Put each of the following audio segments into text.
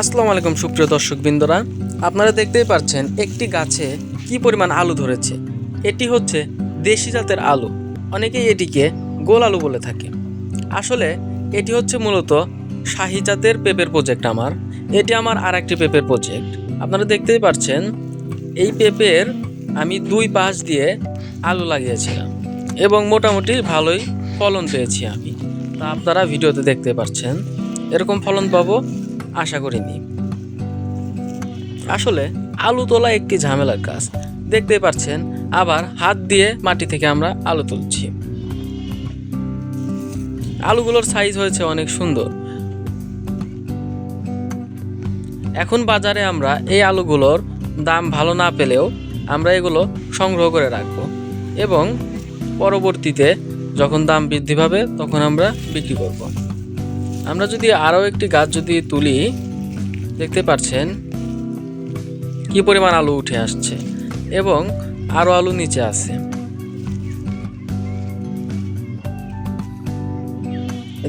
আসসালামু আলাইকুম সুপ্রিয় দর্শক বিন্দুরা আপনারা দেখতেই পাচ্ছেন একটি গাছে কি পরিমাণ আলু ধরেছে। এটি হচ্ছে দেশি জাতের আলু। অনেকেই এটিকে গোল আলু বলে থাকে। আসলে এটি হচ্ছে মূলত শাহি জাতের পেঁপের প্রজেক্ট আমার। এটি আমার আর একটি পেঁপের প্রজেক্ট আপনারা দেখতেই পাচ্ছেন, এই পেঁপের আমি দুই পাশ দিয়ে আলু লাগিয়েছিলাম এবং মোটামুটি ভালোই ফলন পেয়েছি আমি। তা আপনারা ভিডিওতে দেখতে পাচ্ছেন। এরকম ফলন পাবো আশা করিনি। আসলে আলু তোলা একটি ঝামেলার কাজ। দেখতে পাচ্ছেন, আবার হাত দিয়ে মাটি থেকে আমরা আলু তুলছি। আলুগুলোর সাইজ হয়েছে অনেক সুন্দর। এখন বাজারে আমরা এই আলুগুলোর দাম ভালো না পেলেও আমরা এগুলো সংগ্রহ করে রাখব এবং পরবর্তীতে যখন দাম বৃদ্ধি পাবে তখন আমরা বিক্রি করব। আমরা যদি আরও একটি গাছ যদি তুলি, দেখতে পাচ্ছেন কি পরিমাণ আলু উঠে আসছে এবং আরও আলু নিচে আছে।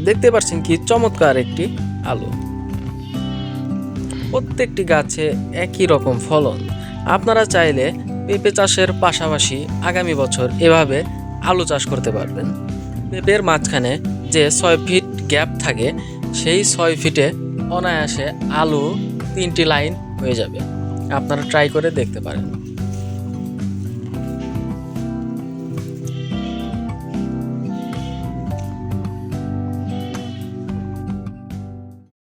দেখতে পাচ্ছেন কি চমৎকার একটি আলু। প্রত্যেকটি গাছে একই রকম ফলন। আপনারা চাইলে পেঁপে চাষের পাশাপাশি আগামী বছর এভাবে আলু চাষ করতে পারবেন। পেঁপের মাঝখানে যে ছয় ফিট গ্যাপ থাকে, সেই ছয় ফিটে অনায়াসে আলু তিনটি লাইন হয়ে যাবে। আপনারা ট্রাই করে দেখতে পারেন।